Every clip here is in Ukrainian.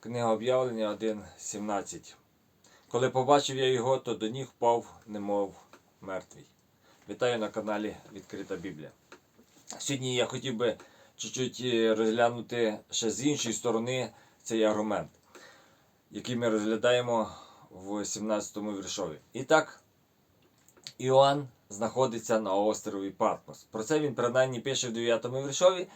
Книга об'явлення 1.17. Коли побачив я його, то до ніг впав, немов мертвий. Вітаю на каналі Відкрита Біблія. Сьогодні я хотів би чуть-чуть е, розглянути ще з іншої сторони цей аргумент, який ми розглядаємо в 17 віршові. І так, Іоанн знаходиться на острові Патмос. Про це він принаймні пише в 9 віршові.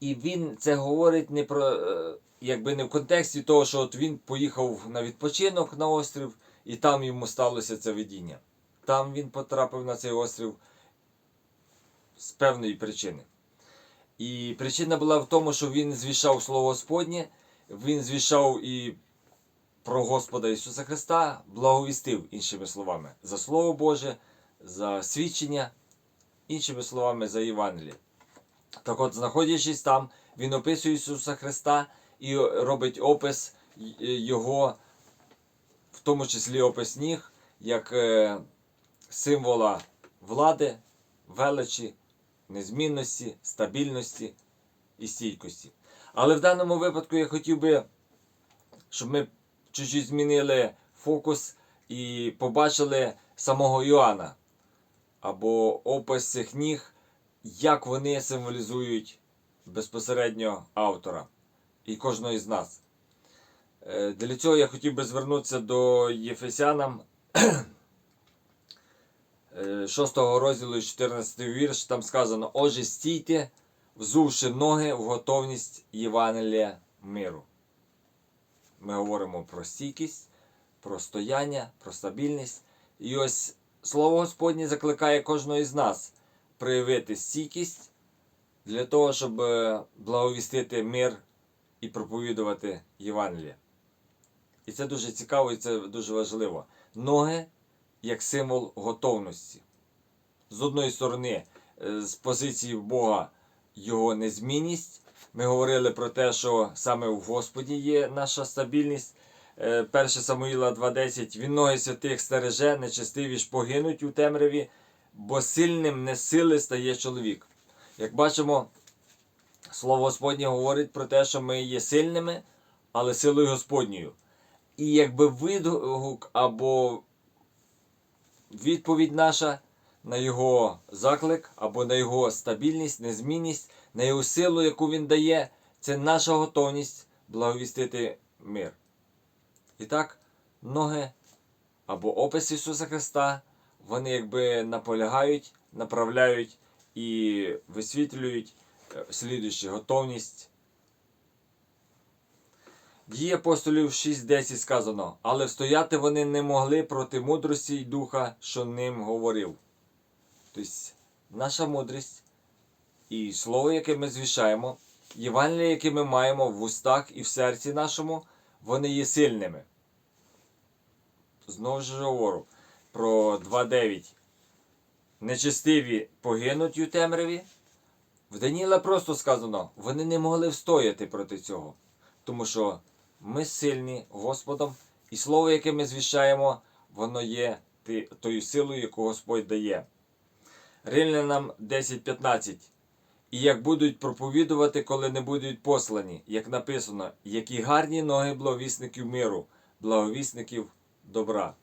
І він це говорить не про, е, якби не в контексті того, що от він поїхав на відпочинок на острів, і там йому сталося це видіння. Там він потрапив на цей острів з певної причини. І причина була в тому, що він звішав Слово Господнє, він звішав і про Господа Ісуса Христа, благовістив, іншими словами, за Слово Боже, за свідчення, іншими словами, за Євангеліє. Так от, знаходячись там, він описує Ісуса Христа і робить опис Його, в тому числі опис ніг, як е, символа влади, величі, незмінності, стабільності і стійкості. Але в даному випадку я хотів би, щоб ми чуть-чуть змінили фокус і побачили самого Іоанна або опис цих ніг, як вони символізують безпосередньо автора і кожного із нас. Е, Для цього я хотів би звернутися до Єфесянам 6 розділу 14 вірш. Там сказано: Отже, стійте, взувши ноги в готовність Євангелія миру. Ми говоримо про стійкість, про стояння, про стабільність. І ось Слово Господнє закликає кожного із нас проявити стійкість для того, щоб е, благовістити мир і проповідувати Євангеліє. І це дуже цікаво і це дуже важливо. Ноги як символ готовності. З одної сторони, е, з позиції Бога його незмінність. Ми говорили про те, що саме в Господі є наша стабільність. 1 Самуїла 2.10 Він ноги святих стереже, нечестиві ж погинуть у темряві, бо сильним не сили стає чоловік. Як бачимо, Слово Господнє говорить про те, що ми є сильними, але силою Господньою. І якби відгук або відповідь наша на його заклик, або на його стабільність, незмінність, на його силу, яку він дає, це наша готовність благовістити мир. І так, ноги або опис Ісуса Христа, вони якби наполягають, направляють і висвітлюють е, слідуючи готовність. Дії апостолів 6.10 сказано, але встояти вони не могли проти мудрості й духа, що ним говорив. Тобто, наша мудрість і слово, яке ми звішаємо, Євангеліє, яке ми маємо в устах і в серці нашому, вони є сильними. Знову ж говорю про 2.9. Нечестиві погинуть у темряві. В Даніла просто сказано, вони не могли встояти проти цього. Тому що ми сильні Господом, і слово, яке ми звіщаємо, воно є тою силою, яку Господь дає. Римлянам 10.15. І як будуть проповідувати, коли не будуть послані, як написано, які гарні ноги благовісників миру, благовісників добра.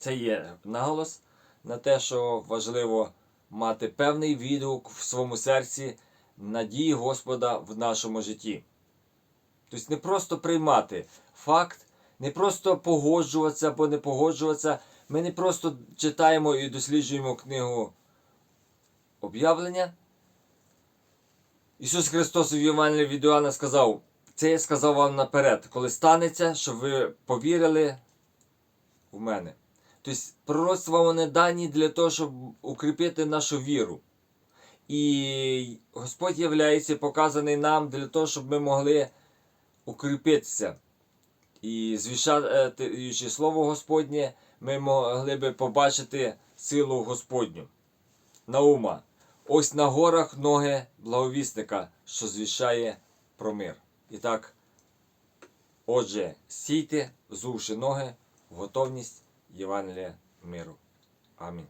Це є наголос на те, що важливо мати певний відгук в своєму серці надії Господа в нашому житті. Тобто не просто приймати факт, не просто погоджуватися або не погоджуватися. Ми не просто читаємо і досліджуємо книгу об'явлення. Ісус Христос в Євангелії від Іоанна сказав, це я сказав вам наперед, коли станеться, щоб ви повірили в мене. Тобто пророцтва вони дані для того, щоб укріпити нашу віру. І Господь являється показаний нам для того, щоб ми могли укріпитися. І звішаючи Слово Господнє, ми могли би побачити силу Господню. Наума. Ось на горах ноги благовісника, що звішає про мир. І так, отже, сійте, зувши ноги готовність Євангелія миру. Амінь.